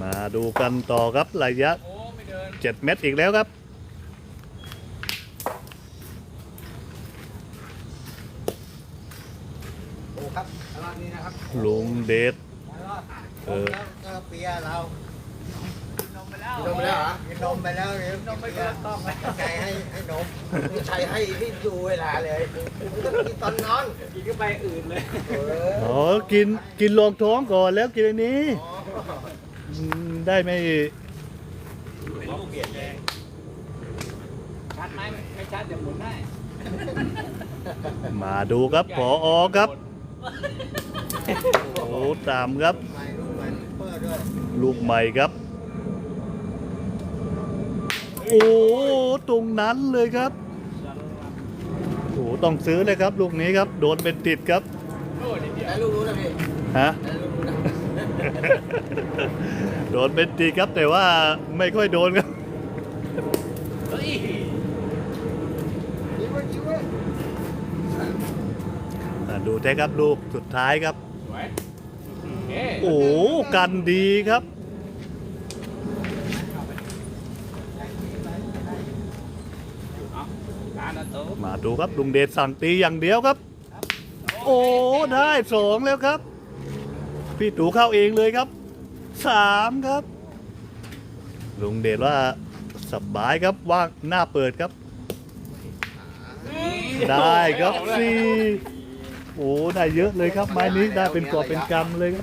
มาดูกันต่อครับระยะโอ้ไม่เดิน7เมตรอีกแล้วครับ โอ้ครับรอบนี้นะครับลุงเดชเออแล้วก็เปียเรานมไปแล้วกินนมไปแล้วเหรอกินนมไปแล้วเดี๋ยวนมไปเกินต้องแล้วใจให้ให้นมใจให้ที่ดูเวลาเลยต้องกินตอนนอนกินก็ไปอื่นเลยเอออ๋อกินกินรองท้องก่อนแล้วกินอันนี้อ๋ออืม ได้ไม่เป็นลูกเปลี่ยนเองชัดไหมไม่ชัดเดี๋ยวหมุนให้มาดูครับพออครับโอ้ตามครับใหม่ลูกใหม่เปิดด้วยลูกใหม่ครับ โอ้ตรงนั้นเลยครับโอ้ต้องซื้อเลยครับ ลูกนี้ครับ โดนเป็นติดครับโอ้นิดเดียวแล้วลูกรู้นะพี่ฮะแล้วลูกรู้นะ โดนเป็นติดครับแต่ว่าไม่ค่อยโดนครับดูแท้ครับลูกสุดท้ายครับ โอ้กันดีครับมาดูครับลุงเดชสั่งตีอย่างเดียวครับ โอ้ ได้สองแล้วครับ พี่ตู่เข้าเองเลยครับสามครับ ลุงเดชว่าสบายครับว่างหน้าเปิดครับ ได้ครับสี่โอ้ได้เยอะเลยครับไม้นี้ได้เป็นกอบเป็นกำเลยครับ